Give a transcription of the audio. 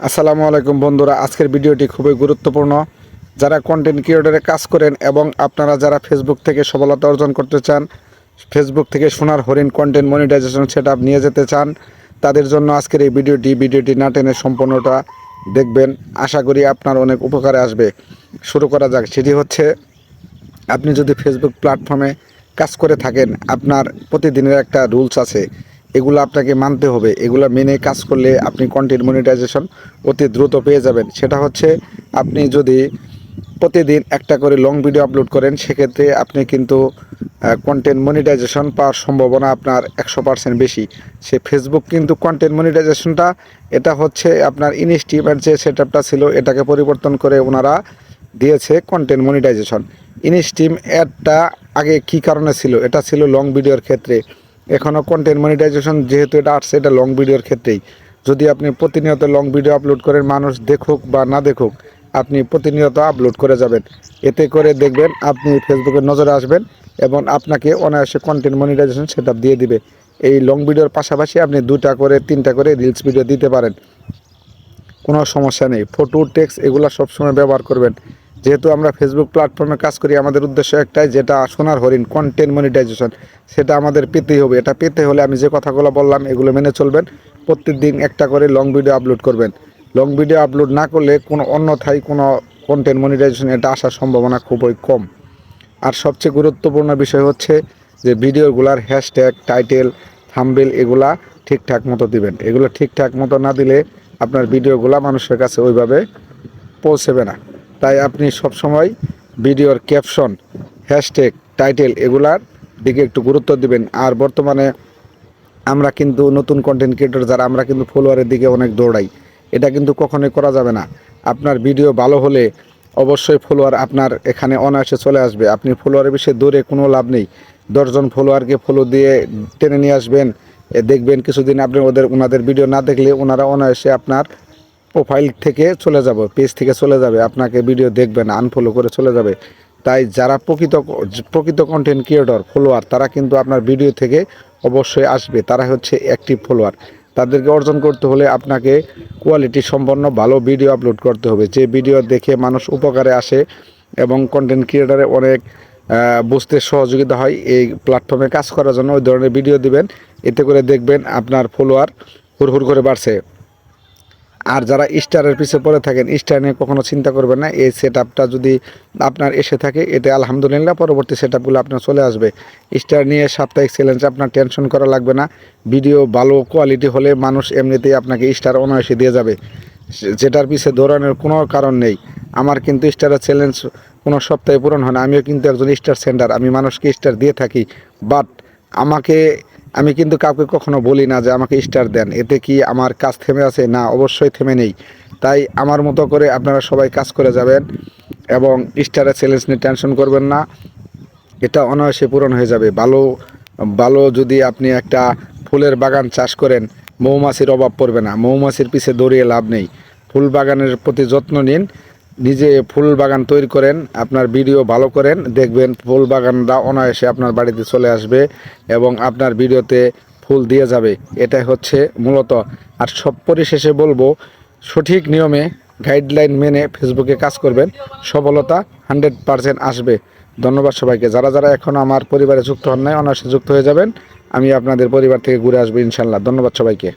আসসালামু আলাইকুম বন্ধুরা, আজকের ভিডিওটি খুবই গুরুত্বপূর্ণ। যারা কন্টেন্ট ক্রিয়েটরে কাজ করেন এবং আপনারা যারা ফেসবুক থেকে সফলতা অর্জন করতে চান ফেসবুক থেকে সোনার হরিণ কন্টেন্ট মনিটাইজেশন সেট নিয়ে যেতে চান, তাদের জন্য আজকের এই ভিডিওটি ভিডিওটি না টেনে সম্পূর্ণটা দেখবেন। আশা করি আপনার অনেক উপকারে আসবে। শুরু করা যাক, সেটি হচ্ছে, আপনি যদি ফেসবুক প্ল্যাটফর্মে কাজ করে থাকেন, আপনার প্রতিদিনের একটা রুলস আছে। এগুলো আপনাকে মানতে হবে। এগুলো মেনে কাজ করলে আপনি কন্টেন্ট মনিটাইজেশন অতি দ্রুত পেয়ে যাবেন। সেটা হচ্ছে, আপনি যদি প্রতিদিন একটা করে লং ভিডিও আপলোড করেন, সেক্ষেত্রে আপনি কিন্তু কন্টেন্ট মনিটাইজেশন পাওয়ার সম্ভাবনা আপনার একশো পার্সেন্ট বেশি। সে ফেসবুক কিন্তু কন্টেন্ট মনিটাইজেশনটা এটা হচ্ছে আপনার ইনস্টিমের যে সেট আপটা ছিল, এটাকে পরিবর্তন করে ওনারা দিয়েছে কন্টেন্ট মনিটাইজেশন ইনস্টিম অ্যাডটা আগে কি কারণে ছিল? এটা ছিল লং ভিডিওর ক্ষেত্রে। এখনও কন্টেন্ট মনিটাইজেশন যেহেতু এটা আসছে, এটা লং ভিডিওর ক্ষেত্রেই। যদি আপনি প্রতিনিয়ত লং ভিডিও আপলোড করেন, মানুষ দেখুক বা না দেখুক, আপনি প্রতিনিয়ত আপলোড করে যাবেন। এতে করে দেখবেন আপনি ফেসবুকের নজরে আসবেন এবং আপনাকে অনায়াসে কন্টেন্ট মনিটাইজেশন সেট দিয়ে দিবে। এই লং ভিডিওর পাশাপাশি আপনি দুটা করে, তিনটা করে রিলস ভিডিও দিতে পারেন। কোনো সমস্যা নেই। ফটো টেক্সট এগুলো সবসময় ব্যবহার করবেন। যেহেতু আমরা ফেসবুক প্ল্যাটফর্মে কাজ করি, আমাদের উদ্দেশ্য একটাই, যেটা সোনার হরিণ কন্টেন্ট মনিটাইজেশন সেটা আমাদের পেতেই হবে। এটা পেতে হলে আমি যে কথাগুলো বললাম, এগুলো মেনে চলবেন। প্রত্যেকদিন একটা করে লং ভিডিও আপলোড করবেন। লং ভিডিও আপলোড না করলে কোনো অন্যথায় কোনো কন্টেন্ট মনিটাইজেশন এটা আসার সম্ভাবনা খুবই কম। আর সবচেয়ে গুরুত্বপূর্ণ বিষয় হচ্ছে যে ভিডিওগুলার হ্যাশট্যাগ টাইটেল থাম্বেল এগুলা ঠিকঠাক মতো দিবেন। এগুলো ঠিকঠাক মতো না দিলে আপনার ভিডিওগুলা মানুষের কাছে ওইভাবে পৌঁছবে না। তাই আপনি সবসময় ভিডিওর ক্যাপশন, হ্যাশট্যাগ, টাইটেল এগুলার দিকে একটু গুরুত্ব দিবেন। আর বর্তমানে আমরা কিন্তু নতুন কন্টেন্ট ক্রিয়েটর যারা, আমরা কিন্তু ফলোয়ারের দিকে অনেক দৌড়াই। এটা কিন্তু কখনোই করা যাবে না। আপনার ভিডিও ভালো হলে অবশ্যই ফলোয়ার আপনার এখানে অনায়াসে চলে আসবে। আপনি ফলোয়ারের বিষয়ে দৌড়ে কোনো লাভ নেই। দশজন ফলোয়ারকে ফলো দিয়ে টেনে নিয়ে আসবেন। দেখবেন কিছুদিন আপনি ওদের, ওনাদের ভিডিও না দেখলে ওনারা অনায়াসে আপনার প্রোফাইল থেকে চলে যাব পেজ থেকে চলে যাবে, আপনাকে ভিডিও দেখবে না আনফলো করে চলে যাবে। তাই যারা প্রকৃত প্রকৃত কন্টেন্ট ক্রিয়েটর ফলোয়ার তারা কিন্তু আপনার ভিডিও থেকে অবশ্যই আসবে। তারা হচ্ছে অ্যাক্টিভ ফলোয়ার তাদেরকে অর্জন করতে হলে আপনাকে কোয়ালিটি সম্পন্ন ভালো ভিডিও আপলোড করতে হবে। যে ভিডিও দেখে মানুষ উপকারে আসে এবং কন্টেন্ট ক্রিয়েটারে অনেক বুঝতে সহযোগিতা হয়, এই প্ল্যাটফর্মে কাজ করার জন্য ওই ধরনের ভিডিও দিবেন। এতে করে দেখবেন আপনার ফলোয়ার হুড় করে বাড়ছে। আর যারা স্টারের পিছে পড়ে থাকেন, স্টার নিয়ে কখনো চিন্তা করবেন না। এই সেট যদি আপনার এসে থাকে, এতে আলহামদুলিল্লাহ পরবর্তী সেট আপনার চলে আসবে। স্টার নিয়ে সাপ্তাহিক চ্যালেঞ্জ আপনার টেনশন করা লাগবে না। ভিডিও ভালো কোয়ালিটি হলে মানুষ এমনিতেই আপনাকে স্টার অনায়াসে দিয়ে যাবে। যেটার পিছে দৌড়ানোর কোনো কারণ নেই। আমার কিন্তু স্টারের চ্যালেঞ্জ কোনো সপ্তাহে পূরণ হয় না। আমিও কিন্তু একজন স্টার সেন্টার আমি মানুষকে স্টার দিয়ে থাকি। বাট আমাকে আমি কিন্তু কাউকে কখনো বলি না যে আমাকে স্টার দেন। এতে কি আমার কাজ থেমে আছে? না, অবশ্যই থেমে নেই। তাই আমার মতো করে আপনারা সবাই কাজ করে যাবেন এবং স্টারের চ্যালেঞ্জ নিয়ে টেনশন করবেন না। এটা অনায়াসে পূরণ হয়ে যাবে। ভালো ভালো যদি আপনি একটা ফুলের বাগান চাষ করেন, মৌমাছির অভাব পড়বে না। মৌমাছির পিছে দৌড়িয়ে লাভ নেই। ফুল বাগানের প্রতি যত্ন নিন। নিজে ফুল বাগান তৈরি করেন, আপনার ভিডিও ভালো করেন, দেখবেন ফুল বাগানটা অনায়াসে আপনার বাড়িতে চলে আসবে এবং আপনার ভিডিওতে ফুল দিয়ে যাবে। এটাই হচ্ছে মূলত। আর সব পরিশেষে বলব, সঠিক নিয়মে গাইডলাইন মেনে ফেসবুকে কাজ করবেন, সফলতা হান্ড্রেড পারসেন্ট আসবে। ধন্যবাদ সবাইকে। যারা যারা এখন আমার পরিবারে যুক্ত হন নাই, অনায়াসে যুক্ত হয়ে যাবেন। আমি আপনাদের পরিবার থেকে ঘুরে আসব ইনশাল্লাহ। ধন্যবাদ সবাইকে।